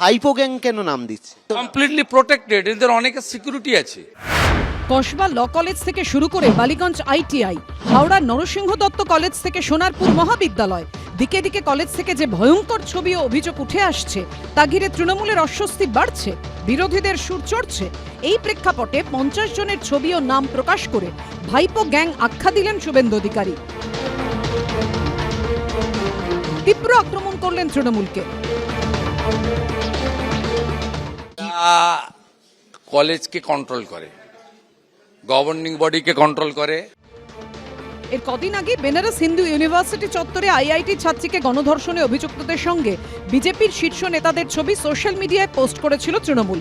Hypo gang কেন নাম দিচ্ছে? কমপ্লিটলি প্রোটেক্টেড এদের অনেকের সিকিউরিটি আছে। কসবা ল কলেজ থেকে শুরু করে বালিগঞ্জ আইটিআই হাওড়ার নরসিংহ দত্ত কলেজ থেকে সোনারপুর মহাবিদ্যালয় দিকে দিকে কলেজ থেকে যে ভয়ঙ্কর ছবি ও অভিযোগ উঠে আসছে তা ঘিরে তৃণমূলের অস্বস্তি বাড়ছে বিরোধীদের সুর চড়ছে। এই প্রেক্ষাপটে পঞ্চাশ জনের ছবি ও নাম প্রকাশ করে ভাইপো গ্যাং আখ্যা দিলেন শুভেন্দু অধিকারী। তীব্র আক্রমণ করলেন তৃণমূলকে। কলেজকে কন্ট্রোল করে গভর্নিং বডিকে কন্ট্রোল করে। এর কদিন আগে বেনারস হিন্দু ইউনিভার্সিটি চত্বরে আইআইটি ছাত্রীকে গণধর্ষণে অভিযুক্তদের সঙ্গে বিজেপির শীর্ষ নেতাদের ছবি সোশ্যাল মিডিয়ায় পোস্ট করেছিল তৃণমূল।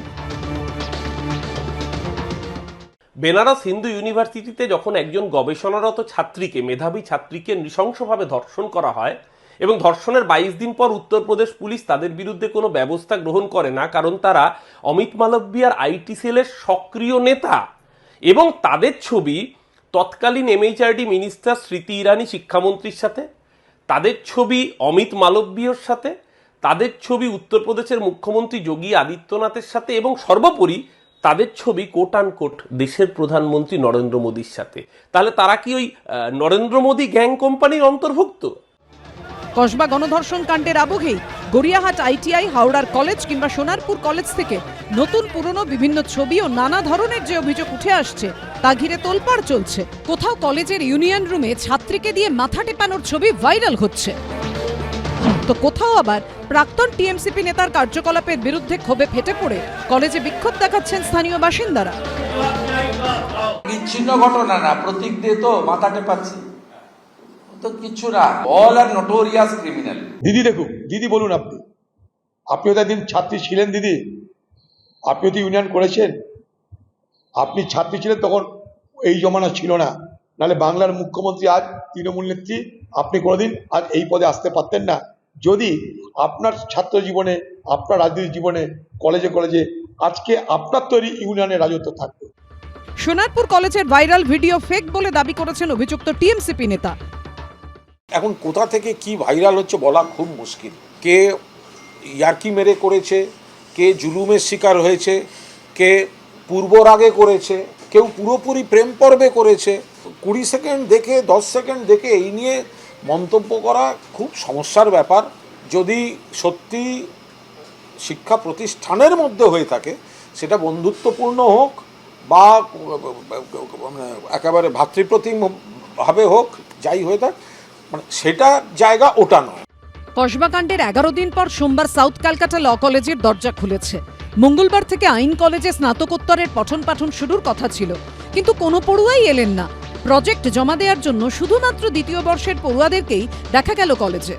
বেনারস হিন্দু ইউনিভার্সিটিতে যখন একজন গবেষণারত ছাত্রীকে মেধাবী ছাত্রীকে নৃশংসভাবে ধর্ষণ করা হয় এবং ধর্ষণের বাইশ দিন পর উত্তরপ্রদেশ পুলিশ তাদের বিরুদ্ধে কোনো ব্যবস্থা গ্রহণ করে না, কারণ তারা অমিত মালব্যার আইটি সেলের সক্রিয় নেতা। এবং তাদের ছবি তৎকালীন এমএইচআরডি মিনিস্টার স্মৃতি ইরানি শিক্ষামন্ত্রীর সাথে, তাদের ছবি অমিত মালব্যর সাথে, তাদের ছবি উত্তরপ্রদেশের মুখ্যমন্ত্রী যোগী আদিত্যনাথের সাথে এবং সর্বোপরি তাদের ছবি কোট কোট দেশের প্রধানমন্ত্রী নরেন্দ্র মোদীর সাথে। তাহলে তারা কি ওই নরেন্দ্র মোদী গ্যাং কোম্পানির অন্তর্ভুক্ত? কসবা গণধর্ষণ কাণ্ডের আবহেই গড়িয়াহাট আইটিআই, হাওড়ার কলেজ কিংবা সোনারপুর কলেজ থেকে নতুন পুরনো বিভিন্ন ছবি ও নানা ধরনের যে অভিযোগ উঠে আসছে, তা ঘিরে তোলপাড় চলছে। কোথাও কলেজের ইউনিয়ন রুমে ছাত্রীকে দিয়ে মাথা টেপানোর ছবি ভাইরাল হচ্ছে। তো কোথাও আবার প্রাক্তন টিএমসিপি নেতার কার্যকলাপের বিরুদ্ধে ক্ষোভে ফেটে পড়ে কলেজে বিক্ষোভ দেখাচ্ছেন স্থানীয় বাসিন্দারা। বিচ্ছিন্ন ঘটনা না, প্রতীক দিয়ে তো মাথা টেপাচ্ছি। তো কিছু না। অল আর নোটোরিয়াস ক্রিমিনাল দিদি দেখুন দিদি বলুন আপনি। আপনিও তো একদিন ছাত্রী ছিলেন দিদি? আপনিও তো ইউনিয়ন করেছেন? আপনি ছাত্রী ছিলেন তখন এই জমানা ছিল না। নাহলে বাংলার মুখ্যমন্ত্রী আজ তৃণমূল নেত্রী আপনি কোনোদিন আজ এই পদে আসতে পারতেন না। যদি আপনার ছাত্র জীবনে আপনার রাজনীতি জীবনে কলেজে কলেজে আজকে আপনার তৈরি ইউনিয়নের রাজত্ব থাকতো সোনারপুর কলেজের ভাইরাল ভিডিও ফেক বলে দাবি করেছেন অভিযুক্ত টিএমসিপি নেতা। এখন কোথা থেকে কি ভাইরাল হচ্ছে বলা খুব মুশকিল। কে ইয়ার্কি মেরে করেছে, কে জুলুমের শিকার হয়েছে, কে পূর্বরাগে করেছে, কেউ পুরোপুরি প্রেম পর্বে করেছে। কুড়ি সেকেন্ড দেখে, দশ সেকেন্ড দেখে এই নিয়ে মন্তব্য করা খুব সমস্যার ব্যাপার। যদি সত্যি শিক্ষা প্রতিষ্ঠানের মধ্যে হয়ে থাকে, সেটা বন্ধুত্বপূর্ণ হোক বা মানে একেবারে ভাতৃপ্রতিম ভাবে হোক, যাই হয়ে থাক মানে সেটা জায়গা ওটা নয়। কসবাকাণ্ডের এগারো দিন পর সোমবার সাউথ ক্যালকাটা ল কলেজের দরজা খুলেছে। মঙ্গলবার থেকে আইন কলেজে স্নাতকোত্তরের পঠন পাঠন শুরুর কথা ছিল। কিন্তু কোনো পড়ুয়াই এলেন না। প্রজেক্ট জমা দেওয়ার জন্য শুধুমাত্র দ্বিতীয় বর্ষের পড়ুয়াদেরকেই দেখা গেল কলেজে।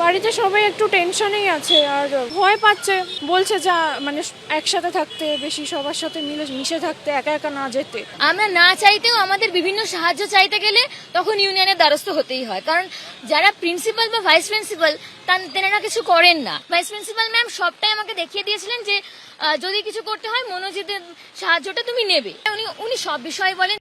বাড়িতে সবাই একটু টেনশনেই আছে আর ভয় পাচ্ছে। বলছে যা মানে একসাথে থাকতে, বেশি সবার সাথে মিলে, মিশে থাকতে, একা একা না যেতে। আমরা না চাইতেও আমাদের বিভিন্ন সাহায্য চাইতে গেলে তখন ইউনিয়নের দ্বারস্থ হতেই হয়। কারণ যারা প্রিন্সিপাল বা ভাইস প্রিন্সিপাল তেনারা কিছু করেন না। ভাইস প্রিন্সিপাল ম্যাম সবটাই আমাকে দেখিয়ে দিয়েছিলেন যে যদি কিছু করতে হয় মনোজিতের সাহায্যটা তুমি নেবে। উনি উনি সব বিষয়ে বলেন।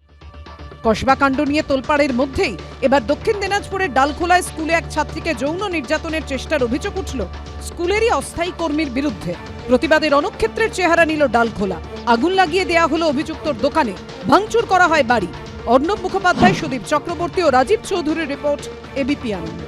কসবাকাণ্ড নিয়ে তোলপাড়ের মধ্যেই এবার দক্ষিণ দিনাজপুরের ডালখোলায় স্কুলে এক ছাত্রীকে যৌন নির্যাতনের চেষ্টার অভিযোগ উঠল। স্কুলেরই অস্থায়ী কর্মীর বিরুদ্ধে। প্রতিবাদের অনক্ষেত্রের চেহারা নিল ডালখোলা। আগুন লাগিয়ে দেয়া হলো অভিযুক্তর দোকানে। ভাঙচুর করা হয় বাড়ি। অর্ণব মুখোপাধ্যায়, সুদীপ চক্রবর্তী ও রাজীব চৌধুরীর রিপোর্ট এবিপি আনন্দ।